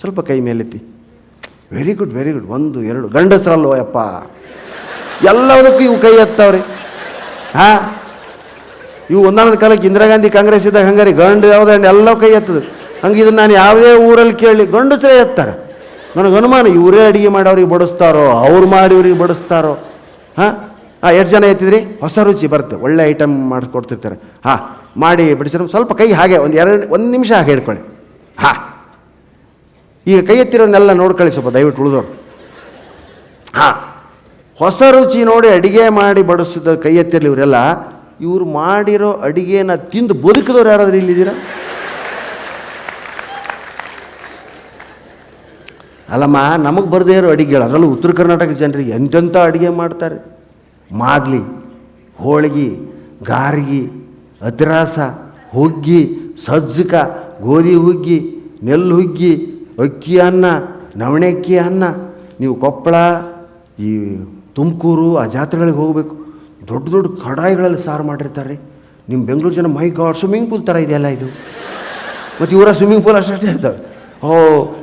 ಸ್ವಲ್ಪ ಕೈ ಮೇಲೆತ್ತಿ. ವೆರಿ ಗುಡ್ ವೆರಿ ಗುಡ್ ಒಂದು, ಎರಡು. ಗಂಡಸರಲ್ಲೋ ಯಪ್ಪ? ಎಲ್ಲದಕ್ಕೂ ಇವು ಕೈ ಎತ್ತವ್ರಿ. ಹಾಂ? ಇವು ಒಂದೊಂದು ಕಾಲಕ್ಕೆ ಇಂದಿರಾ ಗಾಂಧಿ ಕಾಂಗ್ರೆಸ್ ಇದ್ದಾಗ ಹಂಗಾರಿ ಗಂಡು ಯಾವುದೇ ಎಲ್ಲ ಕೈ ಎತ್ತದು. ಹಂಗೆ ಇದನ್ನು ನಾನು ಯಾವುದೇ ಊರಲ್ಲಿ ಕೇಳಿ ಗಂಡಸರೇ ಎತ್ತಾರೆ. ನನಗೆ ಅನುಮಾನ, ಇವರೇ ಅಡುಗೆ ಮಾಡೋರಿಗೆ ಬಡಿಸ್ತಾರೋ, ಅವ್ರು ಮಾಡಿ ಇವ್ರಿಗೆ ಬಡಿಸ್ತಾರೋ? ಹಾಂ? ಹಾಂ ಎಷ್ಟು ಜನ ಎತ್ತಿದ್ರಿ? ಹೊಸ ರುಚಿ ಬರುತ್ತೆ. ಒಳ್ಳೆ ಐಟಮ್ ಮಾಡಿಕೊಡ್ತಿರ್ತಾರೆ. ಹಾಂ, ಮಾಡಿ ಬಿಡಿಸಿದ್ರೆ ಸ್ವಲ್ಪ ಕೈ ಹಾಗೆ, ಒಂದು ಎರಡು, ಒಂದು ನಿಮಿಷ ಹಾಗೆ ಹಿಡ್ಕೊಳ್ಳಿ ಹಾಂ. ಈಗ ಕೈ ಎತ್ತಿರೋನೆಲ್ಲ ನೋಡಿ ಕಳಿಸಪ್ಪ ದಯವಿಟ್ಟು ಉಳಿದೋರು ಹಾಂ, ಹೊಸ ರುಚಿ ನೋಡಿ ಅಡಿಗೆ ಮಾಡಿ ಬಡಿಸಿದ ಕೈ ಎತ್ತಿರಲಿ ಇವರೆಲ್ಲ, ಇವರು ಮಾಡಿರೋ ಅಡಿಗೆನ ತಿಂದು ಬದುಕಿದವ್ರು ಯಾರಾದರೂ ಇಲ್ಲಿದ್ದೀರಾ? ಅಲ್ಲಮ್ಮ, ನಮಗೆ ಬರದೇ ಇರೋ ಅಡುಗೆಗಳು, ಅದರಲ್ಲೂ ಉತ್ತರ ಕರ್ನಾಟಕ ಜನರಿಗೆ ಎಂತೆಂಥ ಅಡುಗೆ ಮಾಡ್ತಾರೆ. ಮಾದ್ಲಿ, ಹೋಳಿಗೆ, ಗಾರ್ಗಿ, ಅದ್ರಾಸ, ಹುಗ್ಗಿ, ಸಜ್ಜಕ, ಗೋಧಿ ಹುಗ್ಗಿ, ನೆಲ್ಲು ಹುಗ್ಗಿ ಅಕ್ಕಿ ಅನ್ನ ನವಣೆ ಅಕ್ಕಿ ಅನ್ನ, ನೀವು ಕೊಪ್ಪಳ, ಈ ತುಮಕೂರು, ಆ ಜಾತ್ರೆಗಳಿಗೆ ಹೋಗಬೇಕು. ದೊಡ್ಡ ದೊಡ್ಡ ಕಡಾಯಿಗಳಲ್ಲಿ ಸಾರು ಮಾಡಿರ್ತಾರೆ ನಿಮ್ಮ ಬೆಂಗಳೂರು ಜನ, ಮೈ ಗಾಡ್ ಸ್ವಿಮ್ಮಿಂಗ್ ಪೂಲ್ ಥರ ಇದೆಯಲ್ಲ ಇದು? ಮತ್ತು ಇವರ ಸ್ವಿಮ್ಮಿಂಗ್ ಪೂಲ್ ಅಷ್ಟೇ ಇರ್ತವೆ. ಓ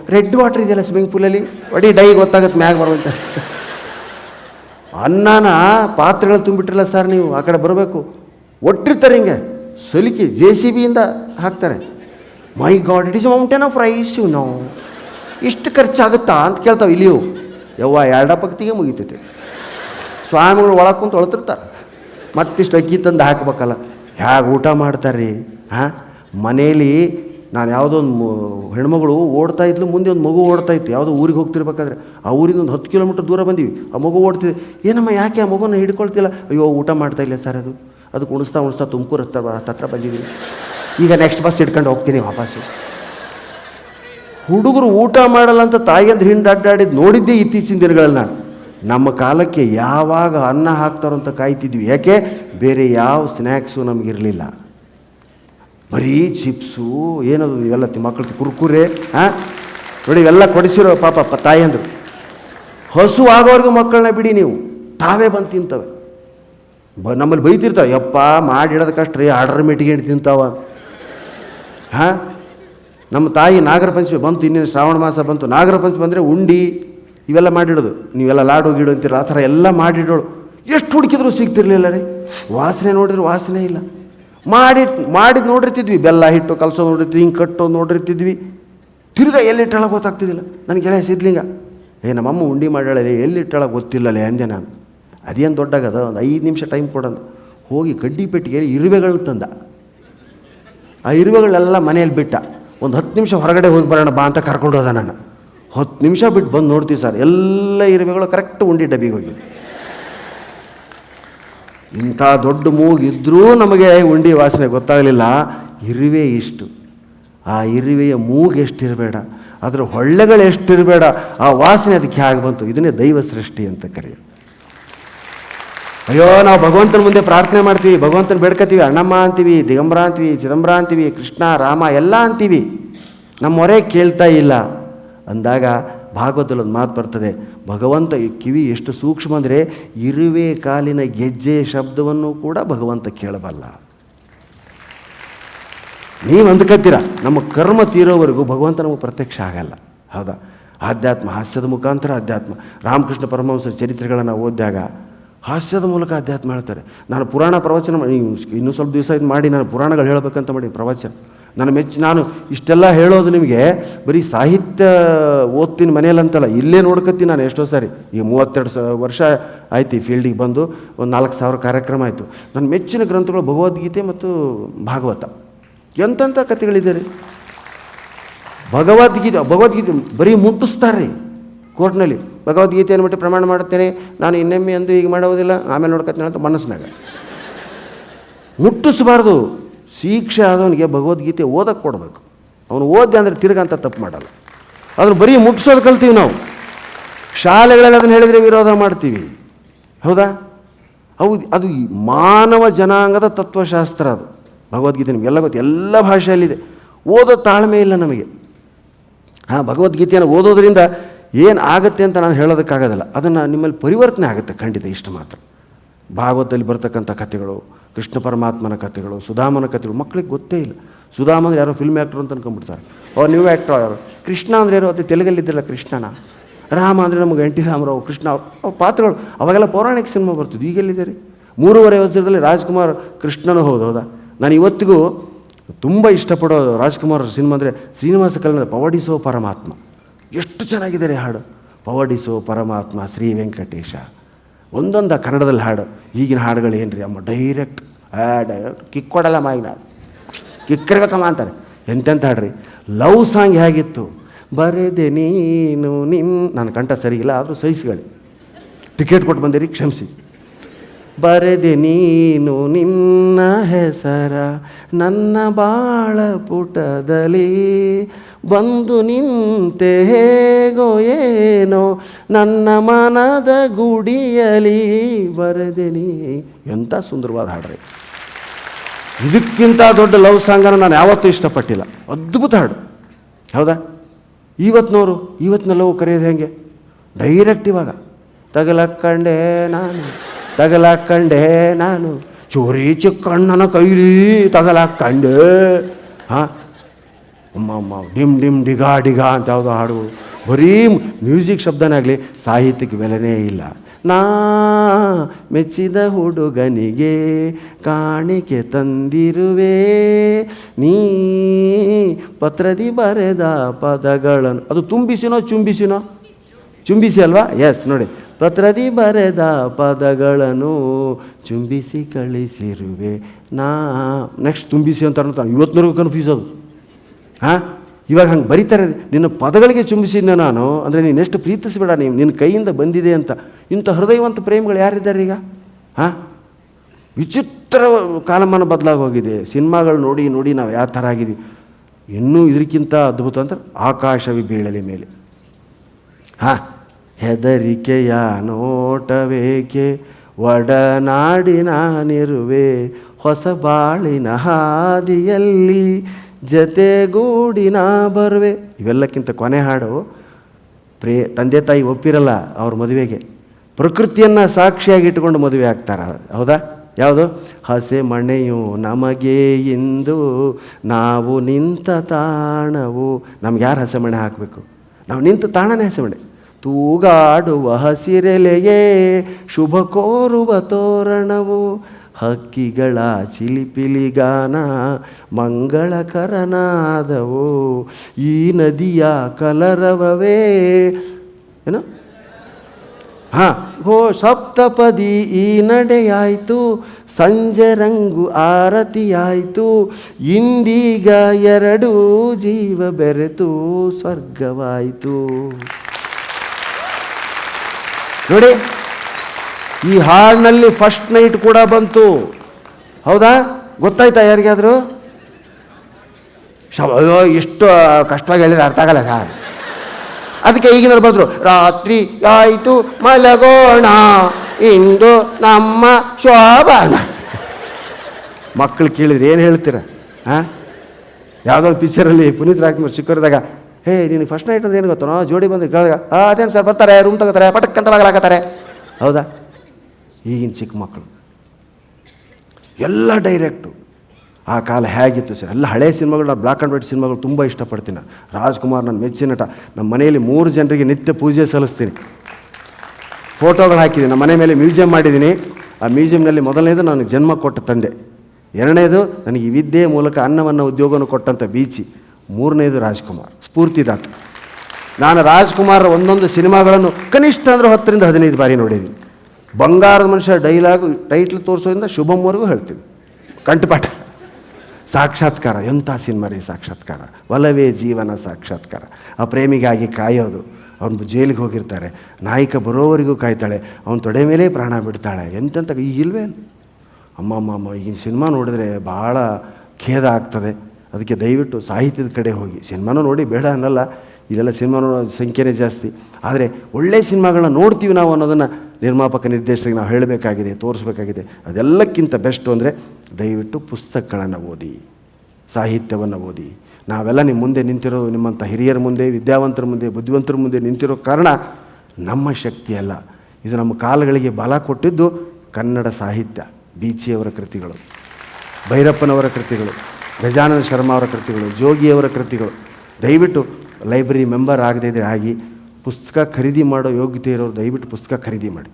ರೆಡ್ ವಾಟರ್ ಇದೆಯಲ್ಲ ಸ್ವಿಮ್ಮಿಂಗ್ ಪೂಲಲ್ಲಿ ಒಡಿ ಡೈ ಗೊತ್ತಾಗತ್ತೆ, ಮ್ಯಾಗ ಬರುವಂತ ಅನ್ನನ ಪಾತ್ರೆಗಳು ತುಂಬಿಟ್ರಲ್ಲ ಸರ್ ನೀವು, ಆ ಕಡೆ ಬರಬೇಕು. ಒಟ್ಟಿರ್ತಾರೆ ಹಿಂಗೆ. ಸಲಿಕೆ ಜೆ ಸಿ ಬಿಯಿಂದ ಹಾಕ್ತಾರೆ. My god it is mountain of rice ಇವು ನಾವು ಇಷ್ಟು ಖರ್ಚಾಗುತ್ತಾ ಅಂತ ಕೇಳ್ತಾವೆ, ಇಲ್ಲಿಯೂ. ಯವ್ವ ಎರಡ ಪಕ್ತಿಗೆ ಮುಗಿತೈತೆ. ಸ್ವಾಮಿಗಳು ಒಳಗೆ ಕುಂತು ಒಳತಿರ್ತಾರೆ ಮತ್ತಿಷ್ಟು ಅಕ್ಕಿ ತಂದು ಹಾಕ್ಬೇಕಲ್ಲ. ಹೇಗೆ ಊಟ ಮಾಡ್ತಾರೆ ಹಾಂ? ಮನೇಲಿ ನಾನು ಯಾವುದೋ ಒಂದು ಹೆಣ್ಮಗಳು ಓಡ್ತಾ ಇದ್ಲು, ಮುಂದೆ ಒಂದು ಮಗು ಓಡ್ತಾ ಇತ್ತು. ಯಾವುದೋ ಊರಿಗೆ ಹೋಗ್ತಿರ್ಬೇಕಾದ್ರೆ. ಆ ಊರಿಂದ ಒಂದು ಹತ್ತು ಕಿಲೋಮೀಟ್ರ್ ದೂರ ಬಂದೀವಿ. ಆ ಮಗು ಓಡ್ತಿದೆ. ಏನಮ್ಮ, ಯಾಕೆ ಆ ಮಗುನ ಹಿಡ್ಕೊಳ್ತಿಲ್ಲ? ಅಯ್ಯೋ, ಊಟ ಮಾಡ್ತಾ ಇಲ್ಲ ಸರ್ ಅದು. ಅದು ಉಣಿಸ್ತಾ ಉಣಿಸ್ತಾ ತುಮಕೂರು ಹತ್ತಿರ ಹತ್ರ ಬಂದಿದ್ದೀನಿ ಈಗ ನೆಕ್ಸ್ಟ್ ಬಸ್ ಇಟ್ಕೊಂಡು ಹೋಗ್ತೀನಿ ವಾಪಸ್ಸು. ಹುಡುಗರು ಊಟ ಮಾಡಲ್ಲ ಅಂತ ತಾಯಿಯಂದ್ರೆ ಹಿಂಡು ಅಡ್ಡಾಡಿದ್ದು ನೋಡಿದ್ದೆ ಇತ್ತೀಚಿನ ದಿನಗಳಲ್ಲಿ ನಾನು. ನಮ್ಮ ಕಾಲಕ್ಕೆ ಯಾವಾಗ ಅನ್ನ ಹಾಕ್ತಾರೋ ಅಂತ ಕಾಯ್ತಿದ್ವಿ. ಯಾಕೆ? ಬೇರೆ ಯಾವ ಸ್ನ್ಯಾಕ್ಸು ನಮಗಿರಲಿಲ್ಲ. ಬರೀ ಚಿಪ್ಸು, ಏನದು ಇವೆಲ್ಲ ಮಕ್ಕಳು ಕುರ್ಕುರೆ ಹಾಂ ನೋಡಿ ಇವೆಲ್ಲ ಕೊಡಿಸಿರೋ ಪಾಪ ತಾಯಂದರು ಹಸು ಆಗೋವರೆಗೂ ಮಕ್ಕಳನ್ನ ಬಿಡಿ ನೀವು. ತಾವೇ ಬಂದು ತಿಂತವೆ. ಬ ನಮ್ಮಲ್ಲಿ ಬೈತಿರ್ತಾವೆ, ಯಪ್ಪ ಮಾಡಿಡೋದಕ್ಕಷ್ಟ್ರೀ ಆರ್ಡರ್ ಮೆಟ್ಗೆ ತಿಂತಾವ. ಹಾಂ? ನಮ್ಮ ತಾಯಿ ನಾಗರ ಪಂಚಮಿ ಬಂತು, ಇನ್ನೇನು ಶ್ರಾವಣ ಮಾಸ ಬಂತು. ನಾಗರ ಪಂಚಮಿ ಬಂದರೆ ಉಂಡಿ, ಇವೆಲ್ಲ ಮಾಡಿಡೋದು. ನೀವೆಲ್ಲ ಲಾಡು ಗೀಡು ಅಂತೀರ ಆ ಥರ ಎಲ್ಲ ಮಾಡಿಡೋಳು. ಎಷ್ಟು ಹುಡುಕಿದ್ರು ಸಿಗ್ತಿರ್ಲಿಲ್ಲ ರೀ. ವಾಸನೆ ನೋಡಿದ್ರೆ ವಾಸನೆ ಇಲ್ಲ. ಮಾಡಿ ಮಾಡಿದ್ದು ನೋಡಿರ್ತಿದ್ವಿ. ಬೆಲ್ಲ ಹಿಟ್ಟು ಕಲಸೋದು ನೋಡಿರ್ತಿದ್ವಿ, ಹಿಂಗೆ ಕಟ್ಟೋದು ನೋಡಿರ್ತಿದ್ವಿ. ತಿರ್ಗಾ ಎಲ್ಲಿಟ್ಟಳ ಗೊತ್ತಾಗ್ತಿದ್ದಿಲ್ಲ. ನನಗೆ ಗೆಳೆಯ ಸಿದ್ಲಿಂಗ, ಏ, ನಮ್ಮಮ್ಮ ಉಂಡಿ ಮಾಡ್ಯಾಳೆ ಎಲ್ಲಿಟ್ಟಳ ಗೊತ್ತಿಲ್ಲಲೇ ಅಂದೆ ನಾನು. ಅದೇನು ದೊಡ್ಡಾಗದ? ಒಂದು ಐದು ನಿಮಿಷ ಟೈಮ್ ಕೊಡೋಣ. ಹೋಗಿ ಕಡ್ಡಿ ಪೆಟ್ಟಿಗೆಯಲ್ಲಿ ಇರುವೆಗಳು ತಂದ. ಆ ಇರುವೆಗಳೆಲ್ಲ ಮನೆಯಲ್ಲಿ ಬಿಟ್ಟ. ಒಂದು ಹತ್ತು ನಿಮಿಷ ಹೊರಗಡೆ ಹೋಗಿ ಬರೋಣ ಬಾ ಅಂತ ಕರ್ಕೊಂಡು ಹೋದ ನಾನು. ಹತ್ತು ನಿಮಿಷ ಬಿಟ್ಟು ಬಂದು ನೋಡ್ತೀವಿ ಸರ್, ಎಲ್ಲ ಇರುವೆಗಳು ಕರೆಕ್ಟ್ ಉಂಡಿ ಡಬ್ಬಿಗೆ ಹೋಗಿ ಇಂಥ ದೊಡ್ಡ ಮೂಗಿದ್ರೂ ನಮಗೆ ಉಂಡಿ ವಾಸನೆ ಗೊತ್ತಾಗಲಿಲ್ಲ. ಇರುವೆ ಇಷ್ಟು. ಆ ಇರುವೆಯ ಮೂಗು ಎಷ್ಟಿರಬೇಡ, ಅದರ ಹೊಳ್ಳೆಗಳು ಎಷ್ಟಿರಬೇಡ, ಆ ವಾಸನೆ ಅದಕ್ಕೆ ಹೇಗೆ ಬಂತು? ಇದನ್ನೇ ದೈವ ಸೃಷ್ಟಿ ಅಂತ ಕರೆಯೋದು. ಅಯ್ಯೋ, ನಾವು ಭಗವಂತನ ಮುಂದೆ ಪ್ರಾರ್ಥನೆ ಮಾಡ್ತೀವಿ, ಭಗವಂತನ ಬೇಡ್ಕತೀವಿ ಅಣ್ಣಮ್ಮ ಅಂತೀವಿ, ದಿಗಂಬರ ಅಂತೀವಿ, ಚಿದಂಬರ ಅಂತೀವಿ, ಕೃಷ್ಣ, ರಾಮ ಎಲ್ಲ ಅಂತೀವಿ. ನಮ್ಮ ಕೇಳ್ತಾ ಇಲ್ಲ. ಅಂದಾಗ ಭಾಗವತದಲ್ಲಿ ಒಂದು ಮಾತು ಬರ್ತದೆ, ಭಗವಂತ ಕಿವಿ ಎಷ್ಟು ಸೂಕ್ಷ್ಮ ಅಂದರೆ ಇರುವೆ ಕಾಲಿನ ಗೆಜ್ಜೆ ಶಬ್ದವನ್ನು ಕೂಡ ಭಗವಂತ ಕೇಳಬಲ್ಲ. ನೀವು ಅಂದ್ಕತ್ತೀರ, ನಮ್ಮ ಕರ್ಮ ತೀರೋವರೆಗೂ ಭಗವಂತ ನಮಗೆ ಪ್ರತ್ಯಕ್ಷ ಆಗಲ್ಲ. ಹೌದಾ? ಆಧ್ಯಾತ್ಮ, ಹಾಸ್ಯದ ಮುಖಾಂತರ ಅಧ್ಯಾತ್ಮ ರಾಮಕೃಷ್ಣ ಪರಮಹಂಸರ ಚರಿತ್ರೆಗಳನ್ನು ಓದಿದಾಗ ಹಾಸ್ಯದ ಮೂಲಕ ಅಧ್ಯಾತ್ಮ ಹೇಳ್ತಾರೆ. ನಾನು ಪುರಾಣ ಪ್ರವಚನ ಇನ್ನೂ ಸ್ವಲ್ಪ ದಿವಸ ಇದು ಮಾಡಿ ನಾನು ಪುರಾಣಗಳು ಹೇಳಬೇಕಂತ ಮಾಡಿ ಪ್ರವಚನ. ನನ್ನ ಮೆಚ್ಚು ನಾನು ಇಷ್ಟೆಲ್ಲ ಹೇಳೋದು ನಿಮಗೆ ಬರೀ ಸಾಹಿತ್ಯ ಓದ್ತೀನಿ ಮನೆಯಲ್ಲಂತಲ್ಲ, ಇಲ್ಲೇ ನೋಡ್ಕೊತೀನಿ ನಾನು ಎಷ್ಟೋ ಸಾರಿ. ಈಗ ಮೂವತ್ತೆರಡು ಸ ವರ್ಷ ಆಯ್ತು ಈ ಫೀಲ್ಡಿಗೆ ಬಂದು, ಒಂದು ನಾಲ್ಕು ಸಾವಿರ ಕಾರ್ಯಕ್ರಮ ಆಯಿತು. ನನ್ನ ಮೆಚ್ಚಿನ ಗ್ರಂಥಗಳು ಭಗವದ್ಗೀತೆ ಮತ್ತು ಭಾಗವತ. ಎಂತೆಂಥ ಕಥೆಗಳಿದೆ ರೀ? ಭಗವದ್ಗೀತೆ ಭಗವದ್ಗೀತೆ ಬರೀ ಮುಟ್ಟಿಸ್ತಾರೆ ಕೋರ್ಟ್ನಲ್ಲಿ. ಭಗವದ್ಗೀತೆ ಬಿಟ್ಟು ಪ್ರಮಾಣ ಮಾಡುತ್ತೇನೆ. ನಾನು ಇನ್ನೊಮ್ಮೆ ಎಂದು ಈಗ ಮಾಡೋದಿಲ್ಲ. ಆಮೇಲೆ ನೋಡ್ಕೊತೇನೆ ಅಂತ ಮನಸ್ಸಿನಾಗ. ಮುಟ್ಟಿಸಬಾರ್ದು. ಶಿಕ್ಷೆ ಆದವನಿಗೆ ಭಗವದ್ಗೀತೆ ಓದಕ್ಕೆ ಕೊಡಬೇಕು. ಅವನು ಓದ್ದೆ ಅಂದರೆ ತಿರ್ಗಂತ ತಪ್ಪು ಮಾಡಲ್ಲ. ಅದನ್ನು ಬರೀ ಮುಟ್ಟಿಸೋದು ಕಲ್ತೀವಿ ನಾವು. ಶಾಲೆಗಳಲ್ಲಿ ಅದನ್ನು ಹೇಳಿದರೆ ವಿರೋಧ ಮಾಡ್ತೀವಿ. ಹೌದಾ? ಹೌದು, ಅದು ಮಾನವ ಜನಾಂಗದ ತತ್ವಶಾಸ್ತ್ರ ಅದು. ಭಗವದ್ಗೀತೆ ನಿಮಗೆಲ್ಲ ಗೊತ್ತು. ಎಲ್ಲ ಭಾಷೆಯಲ್ಲಿದೆ. ಓದೋ ತಾಳ್ಮೆ ಇಲ್ಲ ನಮಗೆ. ಹಾಂ ಭಗವದ್ಗೀತೆಯನ್ನು ಓದೋದ್ರಿಂದ ಏನು ಆಗುತ್ತೆ ಅಂತ ನಾನು ಹೇಳೋದಕ್ಕಾಗೋದಿಲ್ಲ. ಅದನ್ನು ನಿಮ್ಮಲ್ಲಿ ಪರಿವರ್ತನೆ ಆಗುತ್ತೆ ಖಂಡಿತ ಇಷ್ಟು ಮಾತ್ರ. ಭಾಗವತದಲ್ಲಿ ಬರ್ತಕ್ಕಂಥ ಕಥೆಗಳು, ಕೃಷ್ಣ ಪರಮಾತ್ಮನ ಕಥೆಗಳು, ಸುಧಾಮನ ಕಥೆಗಳು ಮಕ್ಕಳಿಗೆ ಗೊತ್ತೇ ಇಲ್ಲ. ಸುಧಾಮ ಅಂದರೆ ಯಾರೋ ಫಿಲ್ಮ್ ಆ್ಯಕ್ಟ್ರು ಅಂತ ಅನ್ಕೊಂಡ್ಬಿಡ್ತಾರೆ. ಅವ್ರು ನ್ಯೂ ಆ್ಯಕ್ಟ್ರು ಯಾರು? ಕೃಷ್ಣ ಅಂದ್ರೆ ಯಾರು? ಅದು ತೆಲುಗಲ್ಲಿದ್ದಿಲ್ಲ ಕೃಷ್ಣನ. ರಾಮ ಅಂದರೆ ನಮಗೆ ಎನ್ ಟಿ ರಾಮರಾವ್, ಕೃಷ್ಣ ಪಾತ್ರಗಳು. ಅವಾಗೆಲ್ಲ ಪೌರಾಣಿಕ ಸಿನಿಮಾ ಬರ್ತಿದ್ವು ಈಗೆಲ್ಲಿದೆ ರೀ? ಮೂರುವರೆ ವರ್ಷದಲ್ಲಿ ರಾಜ್ಕುಮಾರ್ ಕೃಷ್ಣನೂ ಹೌದು, ಹೌದಾ? ನಾನು ಇವತ್ತಿಗೂ ತುಂಬ ಇಷ್ಟಪಡೋ ರಾಜ್ಕುಮಾರ್ ಸಿನಿಮಾ ಅಂದರೆ ಶ್ರೀನಿವಾಸ ಕಲ್ಯಾಣ ಪವಡಿಸೋ ಪರಮಾತ್ಮ. ಎಷ್ಟು ಚೆನ್ನಾಗಿದೆ ಹಾಡು. ಪವಡಿಸೋ ಪರಮಾತ್ಮ ಶ್ರೀ ವೆಂಕಟೇಶ. ಒಂದೊಂದು ಕನ್ನಡದಲ್ಲಿ ಹಾಡು. ಈಗಿನ ಹಾಡುಗಳು ಏನು ರೀ ಅಮ್ಮ? ಡೈರೆಕ್ಟ್ ಡೈರೆಕ್ಟ್ ಕಿಕ್ ಕೊಡಲ್ಲ ಮಾಯಿನ ಹಾಡು ಕಿಕ್ಕಿರ್ಬೇಕಮ್ಮ ಅಂತಾರೆ. ಎಂತೆಂಥ ಹಾಡ್ರಿ? ಲವ್ ಸಾಂಗ್ ಹೇಗಿತ್ತು? ಬರೆದೆ ನೀನು ನಿನ್ನ ನನ್ನ ಕಂಠ ಇಲ್ಲ, ಆದರೂ ಸಹಿಸ್ಕೊಳ್ಳಿ. ಟಿಕೆಟ್ ಕೊಟ್ಟು ಬಂದಿರಿ, ಕ್ಷಮಿಸಿ. ಬರೆದೆ ನೀನು ನಿನ್ನ ಹೆಸರ ನನ್ನ ಬಾಳ ಪುಟದಲ್ಲಿ. ಬಂದು ನಿಂತೆ ಹೇಗೋ ಏನೋ ನನ್ನ ಮನದ ಗುಡಿಯಲಿ ಬರೆದೆ ನೀ. ಎಂಥ ಸುಂದರವಾದ ಹಾಡ್ರಿ ಇದಕ್ಕಿಂತ ದೊಡ್ಡ ಲವ್ ಸಾಂಗನ್ನು ನಾನು ಯಾವತ್ತೂ ಇಷ್ಟಪಟ್ಟಿಲ್ಲ. ಅದ್ಭುತ ಹಾಡು. ಹೌದಾ? ಇವತ್ತಿನವರು ಇವತ್ತಿನ ಲವ್ ಕರೆಯೋದು ಹೆಂಗೆ? ಡೈರೆಕ್ಟ್ ಇವಾಗ. ತಗಲಕ್ಕಂಡೆ ನಾನು. ತಗಲಕ್ಕಂಡೆ ನಾನು. ಚೋರಿ ಚಿಕ್ಕಣ್ಣನ ಕೈಲಿ ತಗಲಾಕ್ಕಂಡೆ ಹಾಂ? ಅಮ್ಮ ಡಿಮ್ ಡಿಮ್, ಡಿಗಾ ಡಿಗಾ ಅಂತ ಯಾವುದೋ ಹಾಡು ಬರೀ ಮ್ಯೂಸಿಕ್ ಶಬ್ದನಾಗಲಿ ಸಾಹಿತ್ಯಕ್ಕೆ ಬೆಲೆನೇ ಇಲ್ಲ. ನಾ ಮೆಚ್ಚಿದ ಹುಡುಗನಿಗೆ ಕಾಣಿಕೆ ತಂದಿರುವೆ. ನೀ ಪತ್ರದಿ ಬರೆದ ಪದಗಳನ್ನು. ಅದು ತುಂಬಿಸಿನೋ, ಚುಂಬಿಸಿನೋ? ಚುಂಬಿಸಿ ಅಲ್ವಾ? ಎಸ್ ನೋಡಿ. ಪತ್ರದಿ ಬರೆದ ಪದಗಳನ್ನು ಚುಂಬಿಸಿ ಕಳಿಸಿರುವೆ. ನಾ ನೆಕ್ಸ್ಟ್ ತುಂಬಿಸಿ ಅಂತ ಅನ್ನೋ ಇವತ್ತಿನವರೆಗೂ ಕನ್ಫ್ಯೂಸ್ ಅದು. ಹಾಂ? ಇವಾಗ ಹಂಗೆ ಬರೀತಾರೆ, ನಿನ್ನ ಪದಗಳಿಗೆ ಚುಂಬಿಸಿದ್ದೆ ನಾನು, ಅಂದರೆ ನೀನು ಎಷ್ಟು ಪ್ರೀತಿಸಬೇಡ ನೀವು ನಿನ್ನ ಕೈಯಿಂದ ಬಂದಿದೆ ಅಂತ. ಇಂಥ ಹೃದಯವಂತ ಪ್ರೇಮಿಗಳು ಯಾರಿದ್ದಾರೆ ಈಗ? ಹಾಂ? ವಿಚಿತ್ರ ಕಾಲಮಾನ ಬದಲಾಗಿ ಹೋಗಿದೆ ಸಿನಿಮಾಗಳು ನೋಡಿ ನೋಡಿ ನಾವು ಯಾವ ಥರ ಆಗಿದ್ದೀವಿ ಇನ್ನೂ ಇದಕ್ಕಿಂತ ಅದ್ಭುತ ಅಂದ್ರೆ ಆಕಾಶವಿ ಬೀಳಲಿ ಮೇಲೆ. ಹಾಂ? ಹೆದರಿಕೆಯ ನೋಟವೇಕೆ? ಒಡನಾಡಿನಾನಿರುವೆ ಹೊಸ ಬಾಳಿನ ಹಾದಿಯಲ್ಲಿ ಜತೆಗೂಡಿನ ಬರುವೆ. ಇವೆಲ್ಲಕ್ಕಿಂತ ಕೊನೆ ಹಾಡು ಪ್ರೇ ತಂದೆ ತಾಯಿ ಒಪ್ಪಿರಲ್ಲ ಅವ್ರ ಮದುವೆಗೆ. ಪ್ರಕೃತಿಯನ್ನು ಸಾಕ್ಷಿಯಾಗಿ ಇಟ್ಟುಕೊಂಡು ಮದುವೆ ಆಗ್ತಾರ? ಹೌದಾ? ಯಾವುದು? ಹಸೆ ಮಣೆಯು ನಮಗೆ ಇಂದು ನಾವು ನಿಂತ ತಾಣವು. ನಮ್ಗೆ ಯಾರು ಹಸೆ ಮಣೆ ಹಾಕಬೇಕು? ನಾವು ನಿಂತ ತಾಣನೇ ಹಸೆ ಮಣೆ. ತೂಗಾಡುವ ಹಸಿರೆಲೆಯೇ ಶುಭ ಕೋರುವ ತೋರಣವು. ಹಕ್ಕಿಗಳ ಚಿಲಿಪಿಲಿಗಾನ ಮಂಗಳಕರನಾದವು. ಈ ನದಿಯ ಕಲರವವೇ, ಏನ? ಹಾಂ, ಹೋ ಸಪ್ತಪದಿ, ಈ ನಡೆಯಾಯಿತು. ಸಂಜೆ ರಂಗು ಆರತಿಯಾಯಿತು. ಇಂದೀಗ ಎರಡೂ ಜೀವ ಬೆರೆತು ಸ್ವರ್ಗವಾಯಿತು. ನೋಡಿ, ಈ ಹಾಡಿನಲ್ಲಿ ಫಸ್ಟ್ ನೈಟ್ ಕೂಡ ಬಂತು. ಹೌದಾ? ಗೊತ್ತಾಯ್ತಾ ಯಾರಿಗಾದರೂ? ಅಯ್ಯೋ, ಇಷ್ಟು ಕಷ್ಟವಾಗಿ ಹೇಳಿದ್ರೆ ಅರ್ಥ ಆಗಲ್ಲ ಸರ್. ಅದಕ್ಕೆ ಈಗಿನವ್ರು ಬಂದರು, ರಾತ್ರಿ ಆಯಿತು ಮಲಗೋಣ, ಇಂದು ನಮ್ಮ ಶೋಭಾನ. ಮಕ್ಕಳು ಕೇಳಿದ್ರೆ ಏನು ಹೇಳ್ತೀರ ಹಾಂ ಯಾವುದೋ ಒಂದು ಪಿಕ್ಚರಲ್ಲಿ ಪುನೀತ್ ರಾಜ್ಕುಮಾರ್ ಚಿಕ್ಕವರಿದಾಗ ಹೇ, ನಿನಗೆ ಫಸ್ಟ್ ನೈಟ್ ಅಂದ್ರೆ ಏನು ಗೊತ್ತೋ? ಜೋಡಿ ಬಂದು ಕೇಳಿದಾಗ ಅದೇನು ಸರ್ ಬರ್ತಾರೆ? ರೂಮ್ ತಗೋತಾರೆ? ಪಟಕ್ಕಂತ ಬಾಗಿಲಾಕತ್ತಾರೆ. ಹೌದಾ? ಈಗಿನ ಚಿಕ್ಕ ಮಕ್ಕಳು ಎಲ್ಲ ಡೈರೆಕ್ಟು ಆ ಕಾಲ ಹೇಗಿತ್ತು ಸರ್ ಎಲ್ಲ ಹಳೆ ಸಿನಿಮಾಗಳು ಬ್ಲ್ಯಾಕ್ ಆ್ಯಂಡ್ ವೈಟ್ ಸಿನಿಮಾಗಳು ತುಂಬ ಇಷ್ಟಪಡ್ತೀನಿ. ರಾಜ್ಕುಮಾರ್ ನನ್ನ ಮೆಚ್ಚಿನ ನಟ. ನಮ್ಮ ಮನೆಯಲ್ಲಿ ಮೂರು ಜನರಿಗೆ ನಿತ್ಯ ಪೂಜೆ ಸಲ್ಲಿಸ್ತೀನಿ. ಫೋಟೋಗಳು ಹಾಕಿದ್ದೀನಿ. ನಮ್ಮ ಮನೆ ಮೇಲೆ ಮ್ಯೂಸಿಯಂ ಮಾಡಿದ್ದೀನಿ. ಆ ಮ್ಯೂಸಿಯಂನಲ್ಲಿ ಮೊದಲನೇದು ನನಗೆ ಜನ್ಮ ಕೊಟ್ಟ ತಂದೆ. ಎರಡನೇದು ನನಗೆ ವಿದ್ಯೆ ಮೂಲಕ ಅನ್ನವನ್ನು, ಉದ್ಯೋಗವನ್ನು ಕೊಟ್ಟಂಥ ಬೀಚಿ. ಮೂರನೇದು ರಾಜ್ಕುಮಾರ್. ಸ್ಫೂರ್ತಿದಾತ ನಾನು ರಾಜ್ಕುಮಾರ್ ಒಂದೊಂದು ಸಿನಿಮಾಗಳನ್ನು ಕನಿಷ್ಠ ಅಂದರೆ ಹತ್ತರಿಂದ ಹದಿನೈದು ಬಾರಿ ನೋಡಿದ್ದೀನಿ ಬಂಗಾರದ ಮನುಷ್ಯ ಡೈಲಾಗು ಟೈಟ್ಲ್ ತೋರಿಸೋದ್ರಿಂದ ಶುಭಮ್ವರೆಗೂ ಹೇಳ್ತೀನಿ. ಕಂಠಪಾಠ. ಸಾಕ್ಷಾತ್ಕಾರ. ಎಂಥ ಸಿನಿಮಾ ರೀ ಸಾಕ್ಷಾತ್ಕಾರ? ಒಲವೇ ಜೀವನ ಸಾಕ್ಷಾತ್ಕಾರ. ಆ ಪ್ರೇಮಿಗಾಗಿ ಕಾಯೋದು. ಅವನು ಜೈಲಿಗೆ ಹೋಗಿರ್ತಾರೆ. ನಾಯಕ ಬರೋವರೆಗೂ ಕಾಯ್ತಾಳೆ. ಅವನ ತೊಡೆ ಮೇಲೆ ಪ್ರಾಣ ಬಿಡ್ತಾಳೆ. ಎಂತೆಂಥ ಈಗ ಇಲ್ವೇ. ಅಮ್ಮ ಅಮ್ಮ ಅಮ್ಮ ಈಗಿನ ಸಿನಿಮಾ ನೋಡಿದ್ರೆ ಭಾಳ ಖೇದ ಆಗ್ತದೆ. ಅದಕ್ಕೆ ದಯವಿಟ್ಟು ಸಾಹಿತ್ಯದ ಕಡೆ ಹೋಗಿ. ಸಿನಿಮಾನೂ ನೋಡಿ, ಬೇಡ ಅನ್ನಲ್ಲ. ಇದೆಲ್ಲ ಸಿನಿಮಾ ನೋಡೋ ಸಂಖ್ಯೆನೇ ಜಾಸ್ತಿ. ಆದರೆ ಒಳ್ಳೆಯ ಸಿನಿಮಾಗಳನ್ನ ನೋಡ್ತೀವಿ ನಾವು ಅನ್ನೋದನ್ನು ನಿರ್ಮಾಪಕ, ನಿರ್ದೇಶಕರಿಗೆ ನಾವು ಹೇಳಬೇಕಾಗಿದೆ, ತೋರಿಸ್ಬೇಕಾಗಿದೆ. ಅದೆಲ್ಲಕ್ಕಿಂತ ಬೆಸ್ಟು ಅಂದರೆ ದಯವಿಟ್ಟು ಪುಸ್ತಕಗಳನ್ನು ಓದಿ, ಸಾಹಿತ್ಯವನ್ನು ಓದಿ. ನಾವೆಲ್ಲ ನಿಮ್ಮ ಮುಂದೆ ನಿಂತಿರೋದು ನಿಮ್ಮಂಥ ಹಿರಿಯರ ಮುಂದೆ, ವಿದ್ಯಾವಂತರ ಮುಂದೆ, ಬುದ್ಧಿವಂತರ ಮುಂದೆ ನಿಂತಿರೋ ಕಾರಣ ನಮ್ಮ ಶಕ್ತಿ ಅಲ್ಲ. ಇದು ನಮ್ಮ ಕಾಲಗಳಿಗೆ ಬಲ ಕೊಟ್ಟಿದ್ದು ಕನ್ನಡ ಸಾಹಿತ್ಯ ಬೀಚಿಯವರ ಕೃತಿಗಳು, ಭೈರಪ್ಪನವರ ಕೃತಿಗಳು. ಗಜಾನನ ಶರ್ಮಾ ಅವರ ಕೃತಿಗಳು ಜೋಗಿಯವರ ಕೃತಿಗಳು. ದಯವಿಟ್ಟು ಲೈಬ್ರರಿ ಮೆಂಬರ್ ಆಗದೇ ಇದ್ದರೆ ಆಗಿ ಪುಸ್ತಕ ಖರೀದಿ ಮಾಡೋ ಯೋಗ್ಯತೆ ಇರೋರು ದಯವಿಟ್ಟು ಪುಸ್ತಕ ಖರೀದಿ ಮಾಡಿ.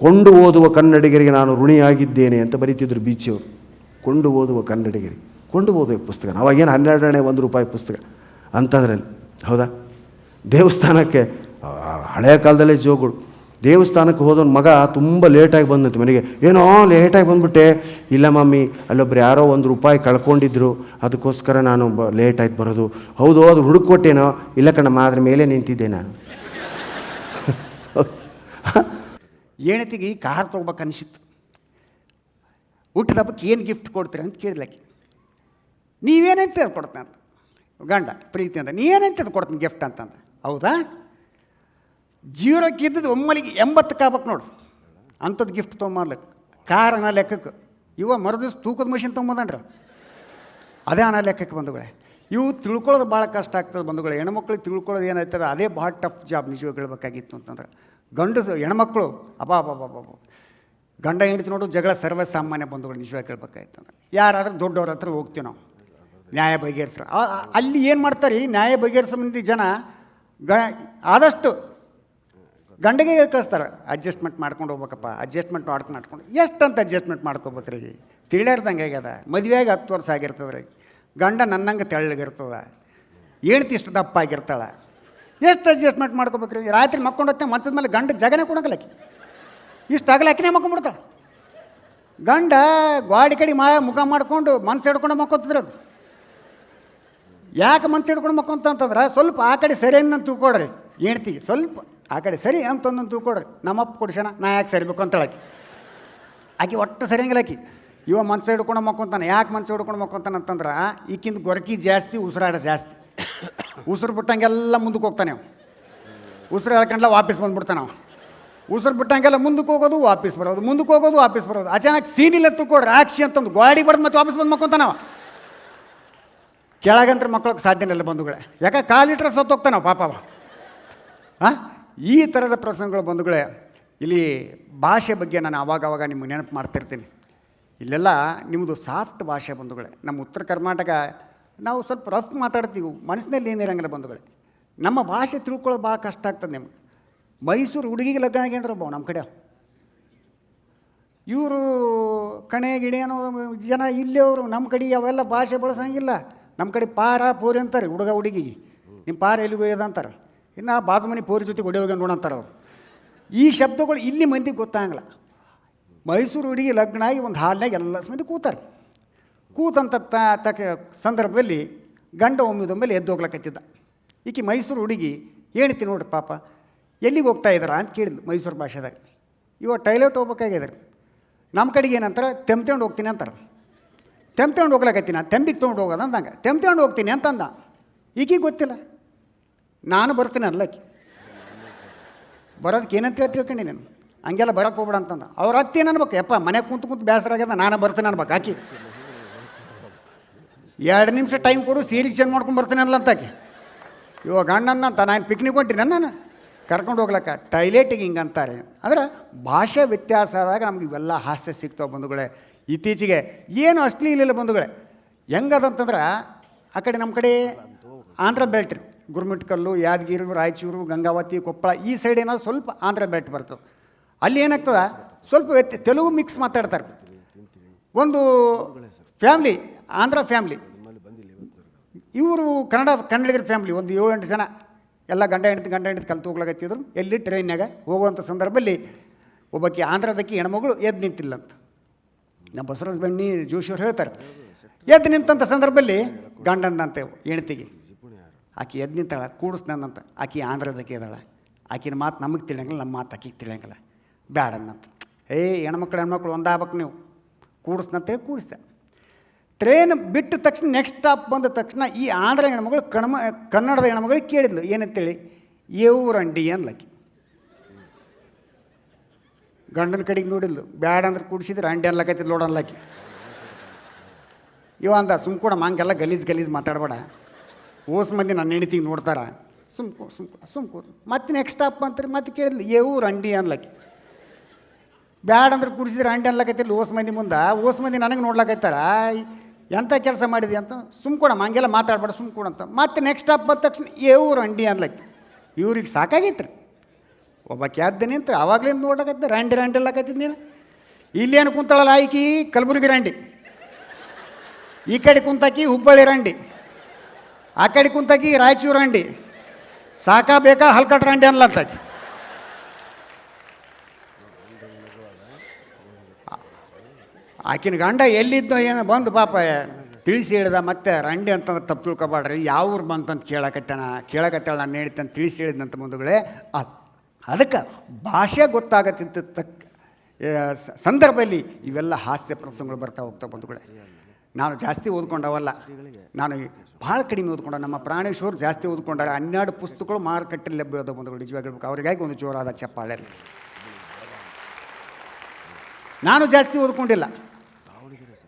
ಕೊಂಡು ಓದುವ ಕನ್ನಡಿಗರಿಗೆ ನಾನು ಋಣಿಯಾಗಿದ್ದೇನೆ ಅಂತ ಬರೀತಿದ್ರು ಬೀಚಿಯವರು. ಕೊಂಡು ಓದುವ ಕನ್ನಡಿಗರಿಗೆ. ಕೊಂಡು ಓದುವ ಪುಸ್ತಕ. ನಾವಾಗೇನು ಹನ್ನೆರಡನೇ ಒಂದು ರೂಪಾಯಿ ಪುಸ್ತಕ ಅಂಥದ್ರಲ್ಲಿ. ಹೌದಾ? ದೇವಸ್ಥಾನಕ್ಕೆ ಹಳೆಯ ಕಾಲದಲ್ಲೇ ಜೋಗುಳು. ದೇವಸ್ಥಾನಕ್ಕೆ ಹೋದವನ ಮಗ ತುಂಬ ಲೇಟಾಗಿ ಬಂದಂತೆ ಮನೆಗೆ. ಏನೋ ಲೇಟಾಗಿ ಬಂದುಬಿಟ್ಟೆ. ಇಲ್ಲ ಮಮ್ಮಿ, ಅಲ್ಲೊಬ್ರು ಯಾರೋ ಒಂದು ರೂಪಾಯಿ ಕಳ್ಕೊಂಡಿದ್ರು. ಅದಕ್ಕೋಸ್ಕರ ನಾನು ಬ ಲೇಟ್ ಆಯ್ತು ಬರೋದು. ಹೌದು, ಅದು ಹುಡುಕೊಟ್ಟೇನೋ ಇಲ್ಲ ಕಣಮ್ಮ, ಅದ್ರ ಮೇಲೆ ನಿಂತಿದ್ದೆ ನಾನು. ಏನತಿಗೆ ಕಾರ್ ತೊಗೋಬೇಕು ಅನಿಸಿತ್ತು ಹುಟ್ಟಿದ ಹಬ್ಬಕ್ಕೆ ಏನು ಗಿಫ್ಟ್ ಕೊಡ್ತೀರಿ ಅಂತ ಕೇಳಿದ್ಲಕ್ಕೆ ನೀವೇನಂತ ಅದು ಕೊಡ್ತೀನಿ ಅಂತ ಗಂಡ, ಪ್ರೀತಿ ಅಂತ ನೀವೇನಂತ ಅದು ಕೊಡ್ತೀನಿ ಗಿಫ್ಟ್ ಅಂತಂದು. ಹೌದಾ? ಜೀರೋಕ್ಕೆ ಇದ್ದದ್ದು ಒಮ್ಮಲಿಗೆ ಎಂಬತ್ತು ಕಾಬಕ್ ನೋಡು. ಅಂಥದ್ದು ಗಿಫ್ಟ್ ತೊಗೊಂಬರ್ಲಿಕ್ಕೆ ಕಾರ್ ಅನ್ನ ಲೆಕ್ಕಕ್ಕೆ. ಇವ ಮರುದಿವ್ಸ ತೂಕದ ಮಷಿನ್ ತೊಗೊಂಬಂದ್ರಿ ಅದೇ ಅನ್ನ ಲೆಕ್ಕಕ್ಕೆ ಬಂಧುಗಳೇ ಇವು ತಿಳ್ಕೊಳ್ಳೋದು ಭಾಳ ಕಷ್ಟ ಆಗ್ತದೆ ಬಂಧುಗಳು ಹೆಣ್ಮಕ್ಳಿಗೆ ತಿಳ್ಕೊಳ್ಳೋದು ಏನಾಯ್ತದೆ? ಅದೇ ಭಾಳ ಟಫ್ ಜಾಬ್ ನಿಜವಾಗಿ ಹೇಳ್ಬೇಕಾಗಿತ್ತು ಅಂತಂದ್ರೆ. ಗಂಡಸು, ಹೆಣ್ಮಕ್ಳು ಅಬಾ ಅಬಾ ಗಂಡ, ಹೆಂಡತಿ ನೋಡು, ಜಗಳ ಸರ್ವಸಾಮಾನ್ಯ ಬಂಧುಗಳು ನಿಜವಾಗಿ ಹೇಳ್ಬೇಕಾಯ್ತು ಅಂದ್ರೆ ಯಾರಾದ್ರೂ ದೊಡ್ಡವ್ರ ಹತ್ರ ಹೋಗ್ತೀವಿ ನಾವು. ನ್ಯಾಯ ಬಗೆಹರಿಸ್ರ. ಅಲ್ಲಿ ಏನು ಮಾಡ್ತಾರೆ? ನ್ಯಾಯ ಬಗೆಹರಿಸೋ ಮಂದಿ ಜನ ಗ, ಆದಷ್ಟು ಗಂಡಗೆ ಹೇಳಿ ಕಳಿಸ್ತಾರೆ ಅಡ್ಜಸ್ಟ್ಮೆಂಟ್ ಮಾಡ್ಕೊಂಡು ಹೋಗ್ಬೇಕಪ್ಪ ಅಡ್ಜಸ್ಟ್ಮೆಂಟ್ ಮಾಡ್ಕೊಂಡು ಮಾಡ್ಕೊಂಡು. ಎಷ್ಟಂತ ಅಡ್ಜಸ್ಟ್ಮೆಂಟ್ ಮಾಡ್ಕೋಬೇಕ್ರಿ? ತಿಳಿಯಾರ್ದಂಗೆ ಆಗ್ಯದ ಮದುವೆಯಾಗಿ ಹತ್ತು ವರ್ಷ ಆಗಿರ್ತದೆ ರೀ ಗಂಡ ನನ್ನಂಗೆ ತೆಳ್ಳಗಿರ್ತದೆ. ಹೆಣ್ತಿ ಇಷ್ಟು ದಪ್ಪ ಆಗಿರ್ತಾಳೆ ಎಷ್ಟು ಅಡ್ಜಸ್ಟ್ಮೆಂಟ್ ಮಾಡ್ಕೋಬೇಕ್ರಿ? ರಾತ್ರಿ ಮಕ್ಕೊಂಡತ್ತೆ ಮನ್ಸದ ಮೇಲೆ ಗಂಡ ಜಗನೇ ಕೊಡಂಗಿಲ್ಲಕಿ ಇಷ್ಟು ಆಗಲಾಕಿನೇ ಮಕ್ಕೊಂಬಿಡ್ತಾಳೆ ಗಂಡ ಗ್ವಾಡಿ ಕಡೆ ಮಾ, ಮುಖ ಮಾಡ್ಕೊಂಡು ಮನ್ಸು ಹಿಡ್ಕೊಂಡು ಮಕ್ಕೋತಿದ್ರು ಅದು. ಯಾಕೆ ಮನ್ಸು ಹಿಡ್ಕೊಂಡು ಮಕ್ಕೊಂತ ಅಂತಂದ್ರೆ ಸ್ವಲ್ಪ ಆ ಕಡೆ ಸರಿಯಿಂದ ತೂಕೊಡ್ರಿ ಹೆಣ್ತಿಗೆ ಸ್ವಲ್ಪ ಆ ಕಡೆ ಸರಿ ಅಂತ ಕೊಡ್ರಿ. ನಮ್ಮಪ್ಪ ಕೊಡಿಸೋಣ ನಾ ಯಾಕೆ ಸರಿಬೇಕು ಅಂತೇಳಾಕಿ. ಆಕಿ ಒಟ್ಟು ಸರಿಯಂಗಿಲ್ಲ ಆಕಿ. ಇವ ಮನ್ಸ ಹಿಡ್ಕೊಂಡು ಮಕ್ಕೊಂತಾನೆ, ಯಾಕೆ ಮನ್ಸು ಹಿಡ್ಕೊಂಡು ಮಕ್ಕೊಂತಾನೆ ಅಂತಂದ್ರೆ ಈಕಿಂದ ಗೊರಕಿ ಜಾಸ್ತಿ ಉಸಿರಾಡ ಜಾಸ್ತಿ. ಉಸಿರು ಬಿಟ್ಟಂಗೆಲ್ಲ ಮುಂದಕ್ಕೆ ಹೋಗ್ತಾನೆ ಅವ. ಉಸಿರು ಹೇಳ್ಕೊಂಡ್ಲ ವಾಪಸ್ ಬಂದ್ಬಿಡ್ತಾನೆ ಅವ. ಉಸಿರು ಬಿಟ್ಟಂಗೆಲ್ಲ ಮುಂದಕ್ಕೆ ಹೋಗೋದು, ವಾಪಸ್ ಬರೋದು ಮುಂದಕ್ಕೆ ಹೋಗೋದು, ವಾಪಸ್ ಬರೋದು. ಅಚಾನಕ್ ಸೀನಿಲ್ಲ ತೂಕೊಡ್ರಿ ಆಕ್ಷಿ ಅಂತಂದು ಗಾಡಿ ಬಡ್ದು ಮತ್ತೆ ವಾಪಸ್ ಬಂದು ಮಕ್ಕೊಂತಾನವ ಕೆಳಗಂತ್ರ ಮಕ್ಕಳಿಗೆ ಸಾಧ್ಯನೇ ಇಲ್ಲ ಬಂಧುಗಳೇ. ಯಾಕೆ ಕಾಲಿಟ್ರೆ ಹೋಗ್ತಾನೆ ಪಾಪ ಹಾಂ ಈ ಥರದ ಪ್ರಸಂಗಗಳು ಬಂಧುಗಳೇ, ಇಲ್ಲಿ ಭಾಷೆ ಬಗ್ಗೆ ನಾನು ಆವಾಗ ಆವಾಗ ನಿಮಗೆ ನೆನಪು ಮಾಡ್ತಿರ್ತೀನಿ. ಇಲ್ಲೆಲ್ಲ ನಿಮ್ಮದು ಸಾಫ್ಟ್ ಭಾಷೆ ಬಂಧುಗಳೇ. ನಮ್ಮ ಉತ್ತರ ಕರ್ನಾಟಕ, ನಾವು ಸ್ವಲ್ಪ ರಫ್ ಮಾತಾಡ್ತೀವಿ, ಮನಸ್ಸಿನಲ್ಲಿ ಏನಿರಂಗಿಲ್ಲ ಬಂಧುಗಳೇ. ನಮ್ಮ ಭಾಷೆ ತಿಳ್ಕೊಳ್ಳೋದು ಭಾಳ ಕಷ್ಟ ಆಗ್ತದೆ ನಿಮ್ಗೆ. ಮೈಸೂರು ಹುಡುಗಿಗೆ ಲಗ್ನ ಬಾವು ನಮ್ಮ ಕಡೆ? ಇವರು ಕಣೆ ಗಿಣೆ ಅನ್ನೋ ಜನ ಇಲ್ಲೇ ಅವರು ನಮ್ಮ ಕಡೆ ಅವೆಲ್ಲ ಭಾಷೆ ಬಳಸಂಗಿಲ್ಲ. ನಮ್ಮ ಕಡೆ ಪಾರ ಪೂರಿ ಅಂತಾರೆ ಹುಡುಗ ಹುಡುಗಿಗೆ. ನಿಮ್ಮ ಪಾರ ಎಲ್ಲಿಗೆ ಅಂತಾರೆ. ಇನ್ನು ಬಾಜು ಮನೆ ಪೋರಿ ಜೊತೆ ಹೊಡೆ ನೋಡೋ ಅಂತಾರೆ ಅವರು. ಈ ಶಬ್ದಗಳು ಇಲ್ಲಿ ಮಂದಿಗೆ ಗೊತ್ತಾಗಲ್ಲ. ಮೈಸೂರು ಹುಡುಗಿ ಲಗ್ನ ಆಗಿ ಒಂದು ಹಾಲ್ನಾಗ ಎಲ್ಲ ಮಂದಿ ಕೂತಾರೆ. ಕೂತಂತ ತ, ತಕ ಸಂದರ್ಭದಲ್ಲಿ ಗಂಡ ಒಮ್ಮಿದೊಮ್ಮೆಲೆ ಎದ್ದು ಹೋಗ್ಲಕ್ಕತ್ತಿದ್ದ ಈಕೆ ಮೈಸೂರು ಹುಡುಗಿ ಹೇಳ್ತಿ ನೋಡ್ರಿ ಪಾಪ, ಎಲ್ಲಿಗೆ ಹೋಗ್ತಾ ಇದ್ದಾರ ಅಂತ ಕೇಳಿದ್ಲು ಮೈಸೂರು ಭಾಷೆದಾಗ. ಇವ ಟೈಲೆಟ್ ಹೋಗ್ಬೇಕಾಗಿದ್ದಾರೆ ನಮ್ಮ ಕಡೆಗೆ ಏನಂತಾರೆ ತೆಮ್ತೇಕೊಂಡು ಹೋಗ್ತೀನಿ ಅಂತಾರೆ. ತೆಮ್ತೇಕೊಂಡು ಹೋಗ್ಲಕ್ಕತ್ತಿನ ತೆಂಬಿಗೆ ತೊಗೊಂಡು ಹೋಗೋದಂದಂಗೆ ಅಂದಂಗೆ. ತೆಮ್ತೇಕೊಂಡು ಹೋಗ್ತೀನಿ ಅಂತಂದ. ಈಕಿಗೆ ಗೊತ್ತಿಲ್ಲ. ನಾನು ಬರ್ತೀನಿ ಅಲ್ಲಕ್ಕೆ. ಬರೋದಕ್ಕೆ ಏನಂತ ಹೇಳ್ತೀವಿ ಕಣಿ ನೀನು? ಹಂಗೆಲ್ಲ ಬರೋಕ್ಕೆ ಹೋಗ್ಬೇಡ ಅಂತಂದ. ಅವ್ರ ಅತ್ತೆ ಏನು ಅನ್ಬೇಕು? ಯಪ್ಪ, ಮನೆ ಕುಂತು ಕುಂತು ಬೇಸರ ಆಗ್ಯದ, ನಾನು ಬರ್ತೀನಿ ಅನ್ಬೇಕು ಆಕಿ. ಎರಡು ನಿಮಿಷ ಟೈಮ್ ಕೊಡು ಸೀರಿ ಚೇಂಜ್ ಮಾಡ್ಕೊಂಡು ಬರ್ತೀನಿ ಅಲ್ಲ ಅಂತ ಆಕಿ. ಇವಾಗ ಗಂಡನ್ನ ಅಂತ, ನಾನು ಪಿಕ್ನಿಕ್ ಹೊಂಟಿನ ನಾನು ಕರ್ಕೊಂಡು ಹೋಗ್ಲಕ್ಕ ಟೈಲೆಟಿಗೆ ಹಿಂಗೆ ಅಂತಾರೆ. ಅಂದ್ರೆ ಭಾಷೆ ವ್ಯತ್ಯಾಸ ಆದಾಗ ನಮ್ಗೆ ಇವೆಲ್ಲ ಹಾಸ್ಯ ಸಿಗ್ತಾವೆ ಬಂಧುಗಳೇ. ಇತ್ತೀಚೆಗೆ ಏನು ಅಶ್ಲೀಲಿಲ್ಲ ಬಂಧುಗಳೇ. ಹೆಂಗದಂತಂದ್ರೆ, ಆ ಕಡೆ ನಮ್ಮ ಕಡೆ ಆಂಧ್ರ ಬೆಲ್ಟ್ ರೀ ಗುರುಮಿಟ್ಕಲ್ಲು, ಯಾದಗಿರಿ, ರಾಯಚೂರು, ಗಂಗಾವತಿ, ಕೊಪ್ಪಳ ಈ ಸೈಡ್ ಏನಾದ್ರು ಸ್ವಲ್ಪ ಆಂಧ್ರ ಬೆಟ್ ಬರ್ತದೆ. ಅಲ್ಲಿ ಏನಾಗ್ತದೆ? ಸ್ವಲ್ಪ ತೆಲುಗು ಮಿಕ್ಸ್ ಮಾತಾಡ್ತಾರೆ. ಒಂದು ಫ್ಯಾಮ್ಲಿ ಆಂಧ್ರ ಫ್ಯಾಮ್ಲಿ ಇವರು ಕನ್ನಡ, ಕನ್ನಡಿಗರ ಫ್ಯಾಮ್ಲಿ ಒಂದು ಏಳು, ಎಂಟು ಜನ. ಎಲ್ಲ ಗಂಡ, ಹೆಂಡತಿ ಗಂಡ, ಹೆಂಡತಿ ಕಲ್ತು ಹೋಗ್ಲಾಗತ್ತಿದ್ರು ಎಲ್ಲಿ ಟ್ರೈನ್ಯಾಗ ಹೋಗುವಂಥ ಸಂದರ್ಭದಲ್ಲಿ ಒಬ್ಬಕ್ಕೆ ಆಂಧ್ರದಕ್ಕೆ ಹೆಣ್ಮಗಳು ಎದ್ದು ನಿಂತಿಲ್ಲ ಅಂತ ನಮ್ಮ ಬಸವರಾಜ ಬಣ್ಣಿ ಜೋಶಿಯವ್ರು ಹೇಳ್ತಾರೆ. ಎದ್ದು ನಿಂತಂಥ ಸಂದರ್ಭದಲ್ಲಿ ಗಂಡಂದಂತೆ ಹೆಣ್ತಿಗೆ ಆಕೆ ಎದ್ದು ನಿಂತಾಳ ಕೂಡಿಸ್ನಂತ ಆಕೆ ಆಂಧ್ರದಕ್ಕೆ ಇದ್ದಾಳೆ ಆಕಿನ ಮಾತು ನಮಗೆ ತಿಳಿಯಂಗಿಲ್ಲ, ನಮ್ಮ ಮಾತು ಆಕಿಗೆ ತಿಳಿಯಂಗಿಲ್ಲ. ಬ್ಯಾಡನ್ನಂತ ಏ, ಹೆಣ್ಮಕ್ಳು ಹೆಣ್ಮಕ್ಳು ಒಂದಾಗಬೇಕು ನೀವು. ಕೂಡಿಸ್ನಂತೇಳಿ ಕೂಡಿಸ್ದೆ. ಟ್ರೈನ್ ಬಿಟ್ಟ ತಕ್ಷಣ ನೆಕ್ಸ್ಟ್ ಸ್ಟಾಪ್ ಬಂದ ತಕ್ಷಣ ಈ ಆಂಧ್ರ ಹೆಣ್ಮಗಳು ಕಣ್ಮ, ಕನ್ನಡದ ಹೆಣ್ಮಗಳಿಗೆ ಕೇಳಿದ್ಲು. ಏನಂತೇಳಿ? ಏವ್ರಂಡಿ ಅನ್ಲಕ್ಕಿ ಗಂಡನ ಕಡೆಗೆ ನೋಡಿದ್ಲು. ಬ್ಯಾಡ ಅಂದ್ರೆ ಕೂಡಿಸಿದ್ರೆ ಅಂಡಿ ಅನ್ಲಕ್ಕೈತಿ ನೋಡನ್ಲಕ್ಕಿ ಇವ ಅಂದ ಸುಮ್ ಕೂಡ ಹಂಗೆಲ್ಲ ಗಲೀಜ್ ಗಲೀಜ್ ಮಾತಾಡಬೇಡ. ಓಸ್ ಮಂದಿ ನನ್ನ ಹೆಂಡತಿಗೆ ನೋಡ್ತಾರ. ಸುಮ್ ಕೂ, ಸುಮ್ ಕೂ- ಸುಮ್ ಕೂತು ಮತ್ತೆ ನೆಕ್ಸ್ಟ್ ಸ್ಟಾಪ್ ಅಂತಾರೆ ಮತ್ತೆ ಕೇಳಿದ್ಲು ಏವ್ರು ಅಂಡಿ ಅನ್ಲಕ್ಕಿ ಬ್ಯಾಡ ಅಂದ್ರೆ ಕುಡಿಸಿದ್ರೆ ಅಂಡಿ ಅನ್ಲಕತ್ತಿಲ್ಲ ಓಸ್ ಮಂದಿ ಮುಂದೆ. ಓಸ್ ಮಂದಿ ನನಗೆ ನೋಡ್ಲಕ್ಕೈತಾರ ಎಂಥ ಕೆಲಸ ಮಾಡಿದೆ ಅಂತ. ಸುಮ್ ಕೊಡಮ್ಮ ಹಂಗೆಲ್ಲ ಮಾತಾಡ್ಬೇಡ, ಸುಮ್ ಕೊಡಂತ ಮತ್ತೆ ನೆಕ್ಸ್ಟ್ ಅಪ್ ಬಂದ ತಕ್ಷಣ ಏವ್ರು ಅಂಡಿ ಅನ್ಲಕ್ಕೆ ಇವ್ರಿಗೆ ಸಾಕಾಗೈತೆ ಒಬ್ಬ ಕ್ಯಾದ್ದೆ ನಿಂತು ಆವಾಗಲಿಂದ ನೋಡಕತ್ತೆ ರಂಡಿ ರಂಡಿ ಎಲ್ಲಕತ್ತಿದ್ ನೀನು. ಇಲ್ಲೇನು ಕುಂತಾಳಲ್ಲ, ಆಯ್ಕಿ, ಕಲಬುರಗಿ ರ್ಯಾಂಡಿ ಈ ಕಡೆ ಕುಂತಾಕಿ, ಹುಬ್ಬಳ್ಳಿ ರಂಡಿ. ಆ ಕಡೆ ಕುಂತಾಕಿ ರಾಯಚೂರು ಅಂಡಿ ಸಾಕಾ ಬೇಕಾ ಹಲ್ಕಟ್ ರಂಡಿ ಅನ್ಲತ್ತಾಕಿ ಆಕಿನ ಗಂಡ ಎಲ್ಲಿದ್ದೋ ಏನೋ ಬಂದು ಪಾಪ ತಿಳಿಸಿ ಹೇಳಿದ, ಮತ್ತೆ ರಂಡಿ ಅಂತಂದ್ರೆ ತಪ್ಪು ತಿಳ್ಕೊಬಾಡ್ರಿ ಯಾವ ಊರು ಬಂತಂತ ಕೇಳಕತ್ತಾನ? ಕೇಳಕತ್ತಾಳ ನಾನು ಹೇಳ್ತಾನೆ ತಿಳಿಸಿ ಹೇಳಿದಂತ ಮುಂದುಗಳೇ ಅದು ಅದಕ್ಕೆ ಭಾಷೆ ಗೊತ್ತಾಗತ್ತಿಂತ ತಕ್ಕ ಸಂದರ್ಭದಲ್ಲಿ ಇವೆಲ್ಲ ಹಾಸ್ಯ ಪ್ರಸಂಗಗಳು ಬರ್ತಾ ಹೋಗ್ತಾ ಬಂಧುಗಳೇ. ನಾನು ಜಾಸ್ತಿ ಓದ್ಕೊಂಡವಲ್ಲ. ನಾನು ಭಾಳ ಕಡಿಮೆ ಓದ್ಕೊಂಡ. ನಮ್ಮ ಪ್ರಾಣೇಶ್ವರ್ ಜಾಸ್ತಿ ಓದ್ಕೊಂಡಾರೆ. ಹನ್ನೆರಡು ಪುಸ್ತಕಗಳು ಮಾರುಕಟ್ಟೆಯಲ್ಲಿ ಲಭ್ಯ ಅದ ನಿಜವಾಗಿರ್ಬೇಕು ಅವ್ರಿಗಾಗಿ ಒಂದು ಜೋರಾದ ಚಪ್ಪಾಳೆ. ನಾನು ಜಾಸ್ತಿ ಓದ್ಕೊಂಡಿಲ್ಲ.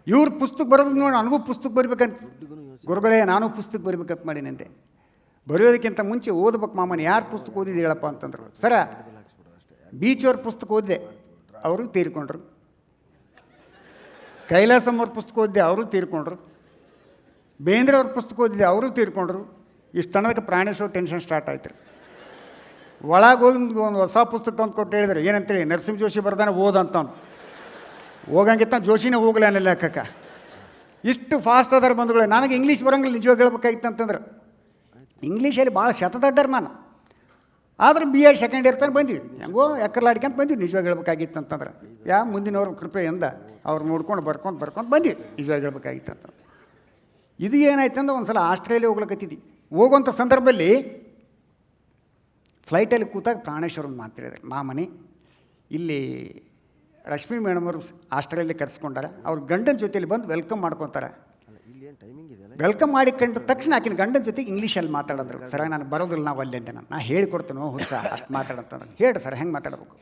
ಇವ್ರ ಪುಸ್ತಕ ಬರೋದು ನೋಡಿ ನನಗೂ ಪುಸ್ತಕ ಬರಬೇಕಂತ ಗುರುಗಳೇ, ನಾನು ಪುಸ್ತಕ ಬರಿಬೇಕಂತ ಮಾಡಿನಂತೆ. ಬರೆಯೋದಕ್ಕಿಂತ ಮುಂಚೆ ಓದ್ಬೇಕು ಮಾಮನ, ಯಾರು ಪುಸ್ತಕ ಓದಿದ್ದೀಳಪ್ಪ ಹೇಳಪ್ಪ ಅಂತಂದ್ರು. ಸರ, ಬೀಚ್ ಅವ್ರ ಪುಸ್ತಕ ಓದಿದೆ. ಅವರು ತೀರ್ಕೊಂಡ್ರು. ಕೈಲಾಸಂ ಅವ್ರ ಪುಸ್ತಕ ಓದಿದೆ, ಅವರು ತೀರ್ಕೊಂಡ್ರು. ಬೇಂದ್ರೆ ಅವ್ರ ಪುಸ್ತಕ ಓದಿದೆ, ಅವರು ತೀರ್ಕೊಂಡ್ರು. ಇಷ್ಟು ಅನ್ನೋದಕ್ಕೆ ಪ್ರಾಣೇಶ್ವರ ಟೆನ್ಷನ್ ಸ್ಟಾರ್ಟ್ ಆಯ್ತು. ಒಳಗೆ ಹೋಗಿ ಒಂದು- ಹೊಸ ಪುಸ್ತಕ ತಂದು ಕೊಟ್ಟು ಹೇಳಿದ್ರೆ, ಏನಂತೇಳಿ, ನರಸಿಂಹ ಜೋಶಿ ಬರ್ದಾನೆ ಓದಂತ ಅವ್ನು ಹೋಗಂಗಿತ್ತ ಜೋಶಿನೇ ಹೋಗ್ಲ ಅನ್ನಲ್ಲ ಲೆಕ್ಕಕ್ಕ. ಇಷ್ಟು ಫಾಸ್ಟ್ ಅದಾರ ಬಂಧುಗಳೇ, ನನಗೆ ಇಂಗ್ಲೀಷ್ ಬರೋಂಗಿಲ್ಲ, ನಿಜವಾಗಿ ಹೇಳ್ಬೇಕಾಗಿತ್ತು ಅಂತಂದ್ರೆ. ಇಂಗ್ಲೀಷಲ್ಲಿ ಭಾಳ ಶತದಡ್ಡರ್ ನಾನು. ಆದ್ರೆ ಬಿ ಎ ಸೆಕೆಂಡ್ ಇಯರ್ ತನಕ ಬಂದ್ವಿ. ಹೆಂಗೋ ಎಕ್ಕರ್ಲಾಡ್ಕೊಂತ ಬಂದ್ವಿ, ನಿಜವಾಗಿ ಹೇಳ್ಬೇಕಾಗಿತ್ತು ಅಂತಂದ್ರೆ. ಯಾ, ಮುಂದಿನವ್ರ ಕೃಪೆಯಿಂದ ಅವ್ರು ನೋಡ್ಕೊಂಡು ಬರ್ಕೊಂತ ಬರ್ಕೊಂತ ಬಂದಿ ನಿಜವಾಗಿ ಹೇಳ್ಬೇಕಾಗಿತ್ತು ಅಂತ. ಇದು ಏನಾಯ್ತು ಅಂದ್ರೆ ಒಂದು ಸಲ ಆಸ್ಟ್ರೇಲಿಯಾ ಹೋಗ್ಲಕತ್ತಿದ್ವಿ. ಹೋಗುವಂಥ ಸಂದರ್ಭದಲ್ಲಿ ಫ್ಲೈಟಲ್ಲಿ ಕೂತಾಗ ಪ್ರಾಣೇಶ್ವರ ಮಾತಾಡಿದೆ ಮಾತಾಡಿದ್ರು ಮಾಮನಿ ಇಲ್ಲಿ ರಶ್ಮಿ ಮೇಡಮ್ ಅವರು ಆಸ್ಟ್ರೇಲಿಯಾ ಕರೆಸ್ಕೊಂಡಾರ. ಅವ್ರ ಗಂಡನ ಜೊತೆಲಿ ಬಂದು ವೆಲ್ಕಮ್ ಮಾಡ್ಕೊತಾರೆ. ವೆಲ್ಕಮ್ ಮಾಡಿಕೊಂಡ ತಕ್ಷಣ ಆಕಿನ ಗಂಡನ ಜೊತೆ ಇಂಗ್ಲೀಷಲ್ಲಿ ಮಾತಾಡೋದ್ರು. ಸರ ನಾನು ಬರೋದಿಲ್ಲ ನಾವು ಅಲ್ಲಿಂದ ನಾನು. ನಾ ಹೇಳ್ಕೊಡ್ತೇನೋ ಹುಚ್ಚ ಅಷ್ಟು ಮಾತಾಡಂತ ಹೇಳಿ ಸರ್ ಹೆಂಗೆ ಮಾತಾಡ್ಬೇಕು?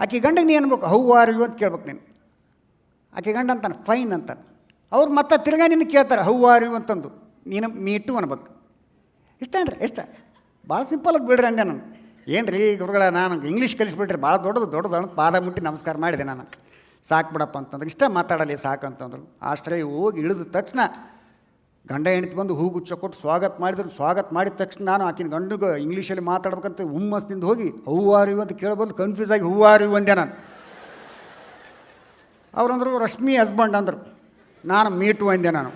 ಆಕೆ ಗಂಡಗೆ ನೀ ಅನ್ಬೇಕು ಹೌ ಆರ್ ಯು? ಅಂತ ಕೇಳ್ಬೇಕು ನೀನು. ಆಕೆ ಗಂಡ ಅಂತಾನೆ, ಫೈನ್ ಅಂತಾನೆ. ಅವ್ರು ಮತ್ತೆ ತಿರ್ಗಾ ನಿನ್ನ ಕೇಳ್ತಾರೆ, ಹೌ ಆರ್ ಅಂತಂದು. ನೀನು ಮೀಟು ಅನ್ಬೇಕು. ಇಷ್ಟ ಅನ್ರಿ ಇಷ್ಟ ಭಾಳ ಸಿಂಪಲಾಗಿ ಬಿಡ್ರಿ ಅಂದೆ ನಾನು. ಏನು ರೀ ಗುರುಗಳ, ನಾನು ಇಂಗ್ಲೀಷ್ ಕಲಿಸ್ಬಿಟ್ರಿ ಭಾಳ ದೊಡ್ಡದು ದೊಡ್ಡದು ಅಂತ ಪಾದ ಮುಟ್ಟಿ ನಮಸ್ಕಾರ ಮಾಡಿದೆ ನಾನು. ಸಾಕು ಬಿಡಪ್ಪ ಅಂತಂದ್ರೆ. ಇಷ್ಟ ಮಾತಾಡಲಿ, ಸಾಕು ಅಂತಂದ್ರು. ಆಸ್ಟ್ರೇಲಿ ಹೋಗಿ ಇಳಿದ ತಕ್ಷಣ ಗಂಡ ಹೆಂಡತಿ ಬಂದು ಹೂಗುಚ್ಚ ಕೊಟ್ಟು ಸ್ವಾಗತ ಮಾಡಿದ್ರು. ಸ್ವಾಗತ ಮಾಡಿದ ತಕ್ಷಣ ನಾನು ಆಕಿನ ಗಂಡಗೆ ಇಂಗ್ಲೀಷಲ್ಲಿ ಮಾತಾಡ್ಬೇಕಂತ ಹುಮ್ಮಸ್ನಿಂದ ಹೋಗಿ ಹೂವು ಆರ್ ಯು? ಅಂತ ಕೇಳ್ಬೋದು ಕನ್ಫ್ಯೂಸ್ ಆಗಿ ಹೂವು ಆರ್ ಅಂದೆ ನಾನು. ಅವ್ರಂದ್ರು ರಶ್ಮಿ ಹಸ್ಬೆಂಡ್ ಅಂದರು. ನಾನು ಮೀಟು ಅಂದೆ ನಾನು.